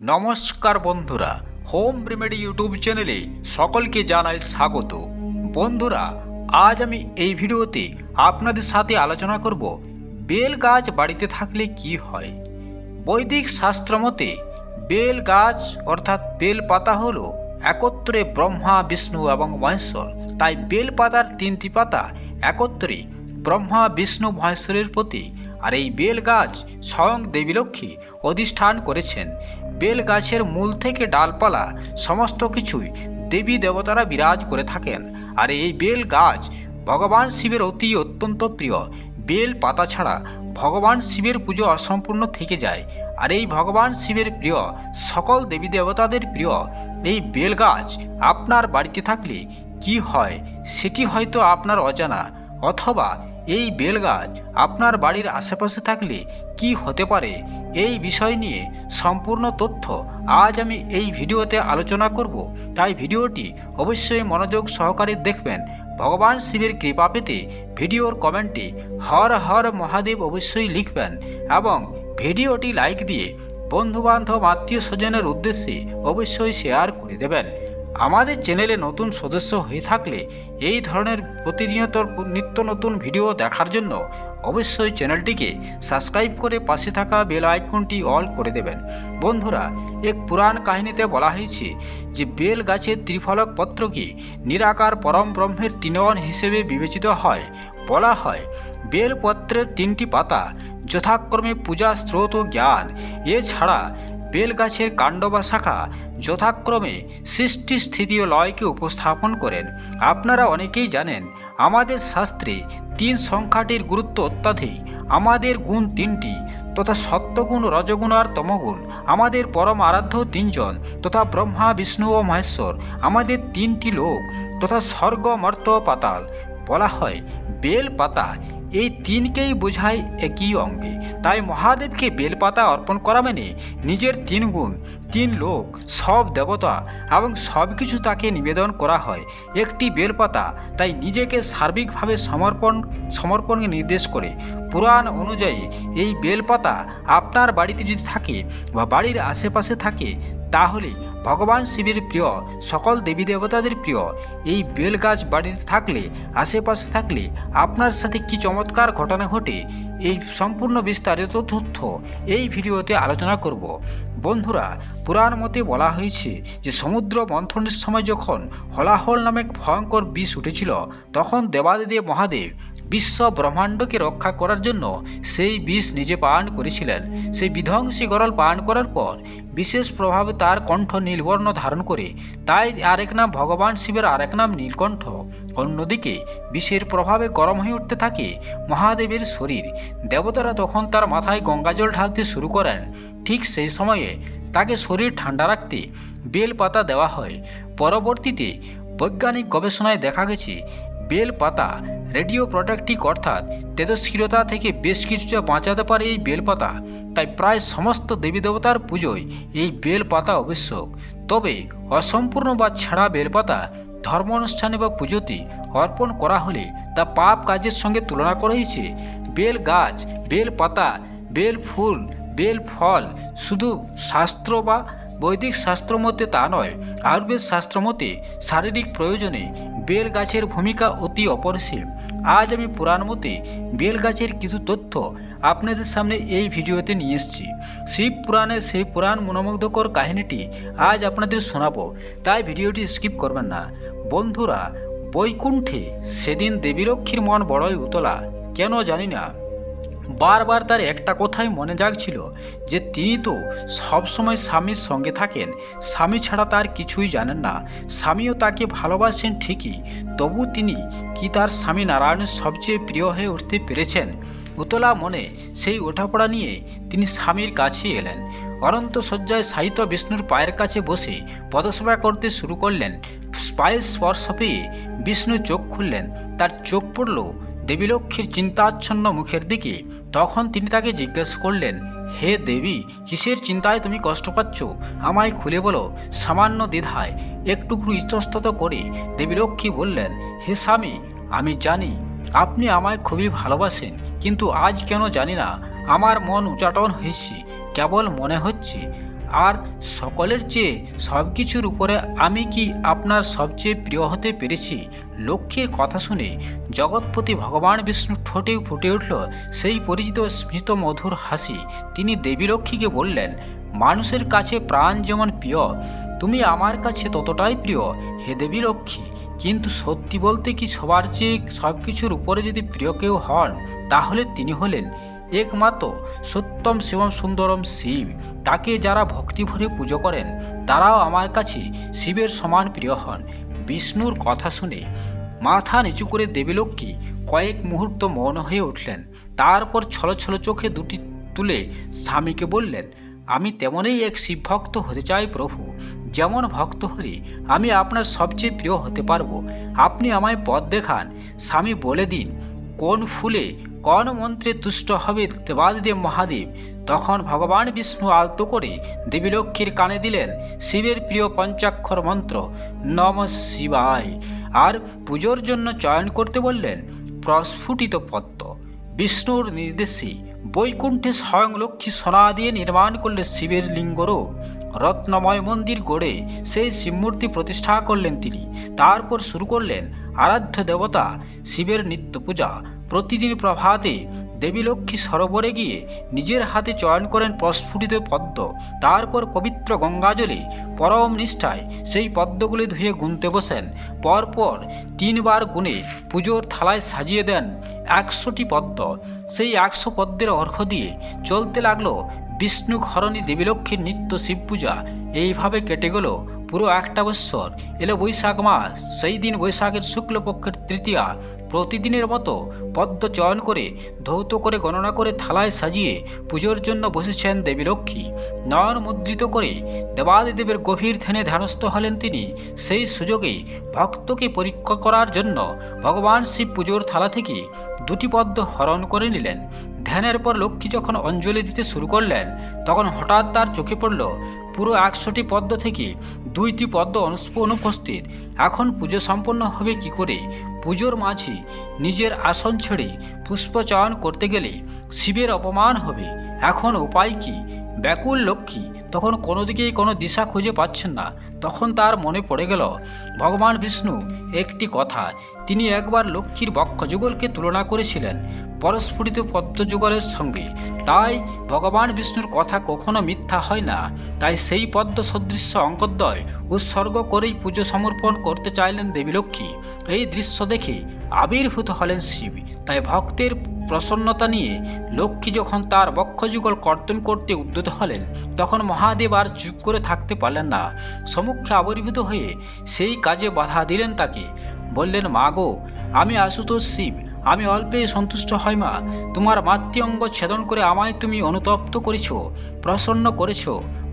নমস্কার বন্ধুরা, home remedy YouTube চ্যানেলে সকলকে জানাই স্বাগত। বন্ধুরা, আজ আমি এই ভিডিওতে আপনাদের সাথে আলোচনা করব বেল গাছ বাড়িতে থাকলে কি হয়? বৈদিক শাস্ত্র মতে বেল গাছ অর্থাৎ বেল পাতা হল একত্রে ব্রহ্মা, বিষ্ণু এবং মহেশ্বর। তাই বেল পাতার তিনটি পাতা একত্রে ব্রহ্মা, বিষ্ণু, মহেশ্বরের প্রতি। আর এই বেল গাছ স্বয়ং দেবীলক্ষ্মী অধিষ্ঠান করেছেন। বেল গাছের মূল থেকে ডালপালা সমস্ত কিছুই দেবী দেবতারা বিরাজ করে থাকেন। আর এই বেল গাছ ভগবান শিবের অতি অত্যন্ত প্রিয়। বেল পাতা ছাড়া ভগবান শিবের পুজো অসম্পূর্ণ থেকে যায়। আর এই ভগবান শিবের প্রিয়, সকল দেবী দেবতাদের প্রিয়, এই বেল গাছ আপনার বাড়িতে থাকলে কি হয়, সেটি হয়তো আপনার অজানা। অথবা এই বেল গাছ আপনার বাড়ির আশেপাশে থাকলে কি হতে পারে এই বিষয় নিয়ে সম্পূর্ণ তথ্য আজ আমি এই ভিডিওতে আলোচনা করব। তাই ভিডিওটি অবশ্যই মনোযোগ সহকারে দেখবেন। ভগবান শিবের কৃপা পেতে ভিডিওর কমেন্টে হর হর মহাদেব অবশ্যই লিখবেন এবং ভিডিওটি লাইক দিয়ে বন্ধুবান্ধব আত্মীয় স্বজনের উদ্দেশ্যে অবশ্যই শেয়ার করে দেবেন। আমাদের চ্যানেলে নতুন সদস্য হয়ে থাকলে এই ধরনের প্রতিনিয়ত নিত্য নতুন ভিডিও দেখার জন্য অবশ্যই চ্যানেলটিকে সাবস্ক্রাইব করে পাশে থাকা বেল আইকনটি অল করে দেবেন। বন্ধুরা, এক পুরাণ কাহিনীতে বলা হয়েছে যে বেল গাছের ত্রিফলক পত্রকে নিরাকার পরম ব্রহ্মের তিনয়ন হিসেবে বিবেচিত হয়। বলা হয় বেলপত্রের তিনটি পাতা যথাক্রমে পূজা স্রোত ও জ্ঞান। এছাড়া বেলগাছের কাণ্ড বা শাখা যথাক্রমে সৃষ্টি স্থিতি ও লয়কে উপস্থাপন করেন। আপনারা অনেকেই জানেন, আমাদের শাস্ত্রে তিন সংখ্যাটির গুরুত্ব অত্যাধিক। আমাদের গুণ তিনটি, তথা সত্যগুণ, রজগুণ আর তমগুণ। আমাদের পরম আরাধ্য তিনজন, তথা ব্রহ্মা, বিষ্ণু ও মহেশ্বর। আমাদের তিনটি লোক, তথা স্বর্গ মর্ত পাতাল। বলা হয়, বেল পাতা এই তিনকেই বোঝায় একই অঙ্গে। তাই মহাদেবকে বেলপাতা অর্পণ করা মানে নিজের তিন গুণ, তিন লোক, সব দেবতা এবং সব কিছু তাকে নিবেদন করা হয়। একটি বেলপাতা তাই নিজেকে সার্বিকভাবে সমর্পণ সমর্পণকে নির্দেশ করে। পুরাণ অনুযায়ী এই বেলপাতা আপনার বাড়িতে যদি থাকে বা বাড়ির আশেপাশে থাকে তাহলে ভগবান শিবের প্রিয়, সকল দেবী দেবতাদের প্রিয়, এই বেল গাছ বাড়িতে থাকলে, আশেপাশে থাকলে আপনার সাথে কি চমৎকার ঘটনা ঘটে, এই সম্পূর্ণ বিস্তারিত তথ্য এই ভিডিওতে আলোচনা করব। বন্ধুরা, পুরাণ মতে বলা হয়েছে যে সমুদ্র মন্থনের সময় যখন হলাহল নামে ভয়ঙ্কর বিষ উঠেছিল, তখন দেবাদিদেব মহাদেব বিশ্ব ব্রহ্মাণ্ডকে রক্ষা করার জন্য সেই বিষ নিজে পান করেছিলেন। সেই বিধ্বংসী গরল পান করার পর বিশেষ প্রভাবে তার কণ্ঠ নীলবর্ণ ধারণ করে। তাই আরেক নাম ভগবান শিবের আরেক নাম নীলকণ্ঠ। অন্যদিকে বিষের প্রভাবে গরম হয়ে উঠতে থাকে মহাদেবের শরীর। দেবতারা তখন তার মাথায় গঙ্গাজল ঢালতে শুরু করেন। ঠিক সেই সময়ে তাকে শরীর ঠান্ডা রাখতে বেল পাতা দেওয়া হয়। পরবর্তীতে বৈজ্ঞানিক গবেষণায় দেখা গেছে বেল পাতা রেডিও প্রোটেক্টিক অর্থাৎ তেজস্ক্রিয়তা থেকে বেশ কিছুটা বাঁচাতে পারে এই বেলপাতা। তাই প্রায় সমস্ত দেবী দেবতার পুজোয় এই বেলপাতা আবশ্যক। তবে অসম্পূর্ণ বা ছাড়া বেলপাতা ধর্ম অনুষ্ঠানে বা পুজোতে অর্পণ করা হলে তা পাপ কাজের সঙ্গে তুলনা করা হয়েছে। বেল গাছ, বেল পাতা, বেল ফুল, বেল ফল শুধু শাস্ত্র বা বৈদিক শাস্ত্র মতে তা নয়, আয়ুর্বেদ শাস্ত্র মতে শারীরিক প্রয়োজনে বেল গাছের ভূমিকা অতি অপরিসীম। আজ আমি পুরাণ মতে বেল গাছের কিছু তথ্য আপনাদের সামনে এই ভিডিওতে নিয়ে এসেছি। শিব পুরাণে সেই পুরাণ মনোমুগ্ধকর কাহিনীটি আজ আপনাদের শোনাবো। তাই ভিডিওটি স্কিপ করবেন না। বন্ধুরা, বৈকুণ্ঠে সেদিন দেবীরক্ষীর মন বড়ই উতলা। কেন জানি না। বারবার তার একটা কথাই মনে জাগছিল যে তিনি তো সবসময় স্বামীর সঙ্গে থাকেন। স্বামী ছাড়া তার কিছুই জানেন না। স্বামীও তাকে ভালোবাসেন ঠিকই, তবু তিনি কি তার স্বামী নারায়ণের সবচেয়ে প্রিয় হয়ে উঠতে পেরেছেন? উতলা মনে সেই ওঠাপড়া নিয়ে তিনি স্বামীর কাছে এলেন। অনন্ত শয্যায় সাহিত্য বিষ্ণুর পায়ের কাছে বসে পদসেবা করতে শুরু করলেন। পায়ের স্পর্শ পেয়ে বিষ্ণু চোখ খুললেন। তার চোখ পড়ল দেবীলক্ষ্মীর চিন্তাচ্ছন্ন মুখের দিকে তখন তিনি তাকে জিজ্ঞেস করলেন, হে দেবী, কিসের চিন্তায় তুমি কষ্ট পাচ্ছ? আমায় খুলে বলো, সামান্য দ্বিধায় একটুকু ইতস্তত করে দেবীলক্ষ্মী বললেন, হে স্বামী, আমি জানি আপনি আমায় খুবই ভালোবাসেন, কিন্তু আজ কেন জানি না, আমার মন উচাটন হয়েছে, কেবল মনে হচ্ছে আর সকলের চেয়ে সব কিছুর উপরে আমি কি আপনার সবচেয়ে প্রিয় হতে পেরেছি? লক্ষ্মীর কথা শুনে জগৎপতি ভগবান বিষ্ণু ঠোঁটে ফুটে উঠল সেই পরিচিত স্মৃত মধুর হাসি। তিনি দেবী লক্ষ্মীকে বললেন, মানুষের কাছে প্রাণ যেমন প্রিয়, তুমি আমার কাছে ততটাই প্রিয়, হে দেবী লক্ষ্মী। কিন্তু সত্যি বলতে কি সবার চেয়ে সব কিছুর উপরে যদি প্রিয় কেউ হন, তাহলে তিনি হলেন একমাত্র সত্যম শিবম সুন্দরম শিব। তাকে যারা ভক্তি ভরে পুজো করেন, তারাও আমার কাছে শিবের সমান প্রিয় হন। বিষ্ণুর কথা শুনে মাথা নিচু করে দেবীলক্ষ্মী কয়েক মুহূর্ত মৌন হয়ে উঠলেন। তারপর ছলো ছলো চোখে দুটি তুলে স্বামীকে বললেন, আমি তেমনই এক শিবভক্ত হতে চাই প্রভু। যেমন ভক্ত হলে আমি আপনার সবচেয়ে প্রিয় হতে পারব। আপনি আমায় পথ দেখান। স্বামী বলে দিন, কোন ফুলে কোন মন্ত্রে তুষ্ট হবে দেবাদিদেব মহাদেব? তখন ভগবান বিষ্ণু আলতো করে দেবীলক্ষ্মীর কানে দিলেন, শিবের প্রিয় পঞ্চাক্ষর মন্ত্র, নম শিবায়। আর পুজোর জন্য চয়ন করতে বললেন, প্রস্ফুটিত পদ্ম। বিষ্ণুর নির্দেশে বৈকুণ্ঠে স্বয়ং লক্ষ্মী সোনা দিয়ে নির্মাণ করলে শিবের লিঙ্গরূপ। রত্নময় মন্দির গড়ে সেই শিবমূর্তি প্রতিষ্ঠা করলেন তিনি। তারপর শুরু করলেন আরাধ্য দেবতা শিবের নিত্য পূজা। প্রতিদিন প্রভাতে দেবী লক্ষ্মী সরোবরে গিয়ে নিজের হাতে চয়ন করেন প্রস্ফুটিত পদ্ম। তারপর পবিত্র গঙ্গাজলে পরম নিষ্ঠায় সেই পদ্মগুলি ধুয়ে গুনতে বসেন। পরপর তিনবার গুনে পুজোর থালায় সাজিয়ে দেন একশোটি পদ্ম। সেই একশো পদ্মের অর্ঘ্য দিয়ে চলতে লাগল বিষ্ণু ঘরণী দেবীলক্ষ্মীর নিত্য শিব পূজা। এইভাবে কেটে গেল পুরো একটা বৎসর। এলো বৈশাখ মাস সেই দিন বৈশাখের শুক্লপক্ষের তৃতীয়া প্রতিদিনের মতো পদ্ম চয়ন করে, ধৌত করে গণনা করে থালায় সাজিয়ে পুজোর জন্য বসেছেন দেবীলক্ষ্মী নয়ন মুদ্রিত করে দেবাদিদেবের গভীর ধ্যানে ধ্যানস্থ হলেন তিনি। সেই সুযোগে ভক্তকে পরীক্ষা করার জন্য ভগবান শিব পুজোর থালা থেকে দুটি পদ্ম হরণ করে নিলেন। ধ্যানের পর লক্ষ্মী যখন অঞ্জলি দিতে শুরু করলেন, তখন হঠাৎ তার চোখে পড়ল পুরো একশোটি পদ্ম থেকে দুইটি পদ্ম অনুপস্থিত। এখন পুজো সম্পন্ন হবে কি করে? পুজোর মাঝে নিজের আসন ছেড়ে পুষ্পচয়ন করতে গেলে শিবের অপমান হবে। এখন উপায় কি? ব্যাকুল লক্ষ্মী তখন কোনো দিকেই কোনো দিশা খুঁজে পাচ্ছেন না। তখন তার মনে পড়ে গেল, ভগবান বিষ্ণু, একটি কথা, তিনি একবার লক্ষ্মীর বক্ষযুগলকে তুলনা করেছিলেন, পরস্ফুটিত পদ্মযুগলের সঙ্গে। তাই ভগবান বিষ্ণুর কথা কখনো মিথ্যা হয় না। তাই সেই পদ্ম সদৃশ্য অঙ্কদ্বয় উৎসর্গ করেই পুজো সমর্পণ করতে চাইলেন দেবীলক্ষ্মী এই দৃশ্য দেখে আবির্ভূত হলেন শিব। তাই ভক্তের প্রসন্নতা নিয়ে লক্ষ্মী যখন তার বক্ষযুগল কর্তন করতে উদ্যত হলেন, তখন মহাদেব আর চুপ করে থাকতে পারলেন না। সমুখে আবির্ভূত হয়ে সেই কাজে বাধা দিলেন তাকে। বললেন, মা গো, আমি আশুতোষ শিব। আমি অল্পে সন্তুষ্ট হয় মা। তোমার মাতৃ অঙ্গ ছেদন করে আমায় তুমি অনুতপ্ত করেছ, প্রসন্ন করেছ।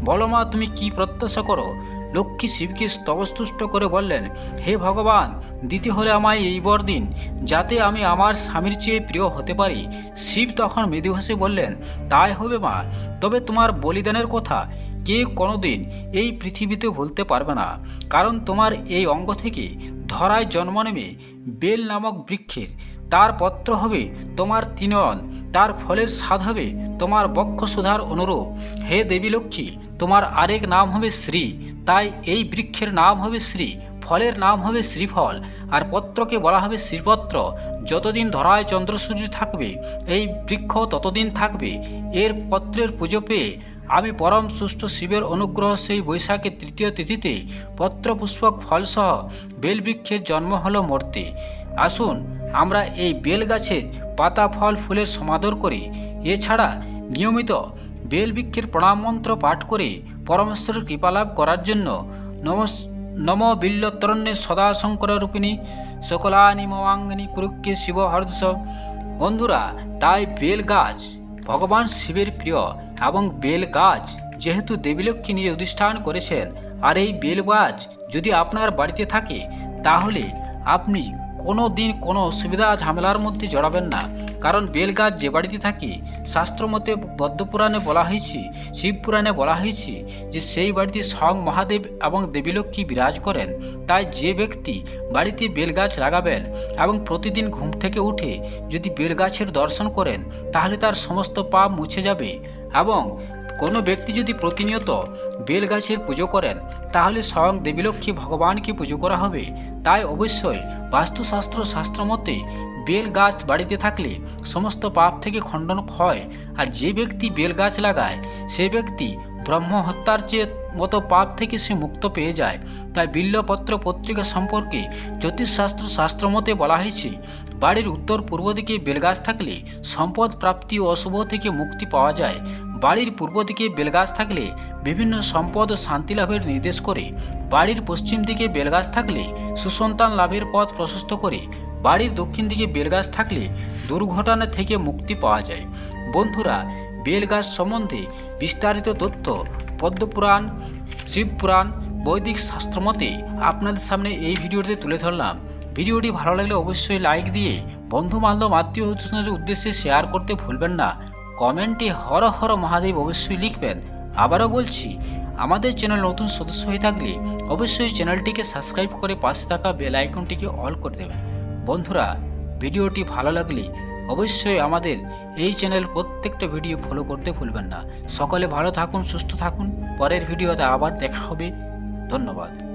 বলো মা, তুমি কি প্রত্যাশা করো? লক্ষ্মী শিবকে স্তবস্তুষ্ট করে বললেন, হে ভগবান, দিতে হলে আমায় এই বর দিন, যাতে আমি আমার স্বামীর চেয়ে প্রিয় হতে পারি। শিব তখন মৃদু বললেন, তাই হবে মা, তবে তোমার বলিদানের কথা কে কোনোদিন এই পৃথিবীতে ভুলতে পারবে না। কারণ তোমার এই অঙ্গ থেকে ধরায় জন্ম নেবে বেল নামক বৃক্ষের। তার পত্র হবে তোমার তিনয়ন, তার ফলের স্বাদ হবে তোমার বক্ষ সুধার অনুরূপ। হে দেবী লক্ষ্মী তোমার আরেক নাম হবে শ্রী, তাই এই বৃক্ষের নাম হবে শ্রী, ফলের নাম হবে শ্রীফল, আর পত্রকে বলা হবে শ্রীপত্র। যতদিন ধরায় চন্দ্র সূর্য থাকবে, এই বৃক্ষ ততদিন থাকবে। এর পত্রের পুজো পেয়ে আমি পরম সুষ্ঠ শিবের অনুগ্রহ সেই বৈশাখের তৃতীয় তিথিতে পত্রপুষ্পক ফলসহ বেলবৃক্ষের জন্ম হলো মূর্তি। আসুন, আমরা এই বেল গাছের পাতা ফল ফুলের সমাদর করি। এছাড়া নিয়মিত বেলবৃক্ষের প্রণাম মন্ত্র পাঠ করে পরমেশ্বরের কৃপালাভ করার জন্য নমস নম বিল্লতরণ্যে সদা শঙ্কর রূপিণী সকলানি মমাঙ্গিনী কুরুক্ষে শিব হর্ষ বন্ধুরা, তাই বেল গাছ ভগবান শিবের প্রিয় এবং বেল গাছ যেহেতু দেবীলক্ষ্মী নিয়ে অধিষ্ঠান করেছেন, আর এই বেল গাছ যদি আপনার বাড়িতে থাকে, তাহলে আপনি কোনো দিন কোনো অসুবিধা ঝামেলার মধ্যে জড়াবেন না। কারণ বেল গাছ যে বাড়িতে থাকে শাস্ত্রমতে পদ্মপুরাণে বলা হয়েছে শিবপুরাণে বলা হয়েছে যে সেই বাড়িতে স্বয়ং মহাদেব এবং দেবীলক্ষ্মী বিরাজ করেন। তাই যে ব্যক্তি বাড়িতে বেল গাছ লাগাবেন এবং প্রতিদিন ঘুম থেকে উঠে যদি বেল গাছের দর্শন করেন, তাহলে তার সমস্ত পাপ মুছে যাবে এবং কোনো ব্যক্তি যদি প্রতিনিয়ত বেল গাছের পুজো করেন, তাহলে স্বয়ং দেবীলক্ষ্মী ভগবানকে পুজো করা হবে। তাই অবশ্যই বাস্তুশাস্ত্র, শাস্ত্র মতে বেল গাছ বাড়িতে থাকলে সমস্ত পাপ থেকে খণ্ডন হয়, আর যে ব্যক্তি বেল গাছ লাগায়, সে ব্যক্তি ব্রহ্ম হত্যার চেয়ে মতো পাপ থেকে সে মুক্ত পেয়ে যায়। তাই বিল্লপত্র পত্রিকা সম্পর্কে জ্যোতিষশাস্ত্র শাস্ত্র মতে বলা হয়েছে, বাড়ির উত্তর পূর্ব দিকে বেলগাছ থাকলে সম্পদ প্রাপ্তি ও অশুভ থেকে মুক্তি পাওয়া যায়। বাড়ির পূর্ব দিকে বেলগাছ থাকলে বিভিন্ন সম্পদ ও শান্তি লাভের নির্দেশ করে, বাড়ির পশ্চিম দিকে বেলগাছ থাকলে সুসন্তান লাভের পথ প্রশস্ত করে বাড়ির দক্ষিণ দিকে বেলগাছ থাকলে দুর্ঘটনা থেকে মুক্তি পাওয়া যায়। বন্ধুরা, বেলগাছ সম্বন্ধে বিস্তারিত তথ্য পদ্মপুরাণ, শিবপুরাণ, বৈদিক শাস্ত্রমতে আপনাদের সামনে এই ভিডিওটিতে তুলে ধরলাম। ভিডিওটি ভালো লাগলে অবশ্যই লাইক দিয়ে বন্ধু বান্ধব আত্মীয় উদ্দেশ্যে শেয়ার করতে ভুলবেন না। কমেন্টে হর হর মহাদেব অবশ্যই লিখবেন। আবারও বলছি, আমাদের চ্যানেল নতুন সদস্য হয়ে থাকলে অবশ্যই চ্যানেলটিকে সাবস্ক্রাইব করে পাশে থাকা বেল আইকনটিকে অল করে দেবেন। বন্ধুরা, ভিডিওটি ভালো লাগলে অবশ্যই আমাদের এই চ্যানেল প্রত্যেকটা ভিডিও ফলো করতে ভুলবেন না। সকলে ভালো থাকুন, সুস্থ থাকুন। পরের ভিডিওতে আবার দেখা হবে। ধন্যবাদ।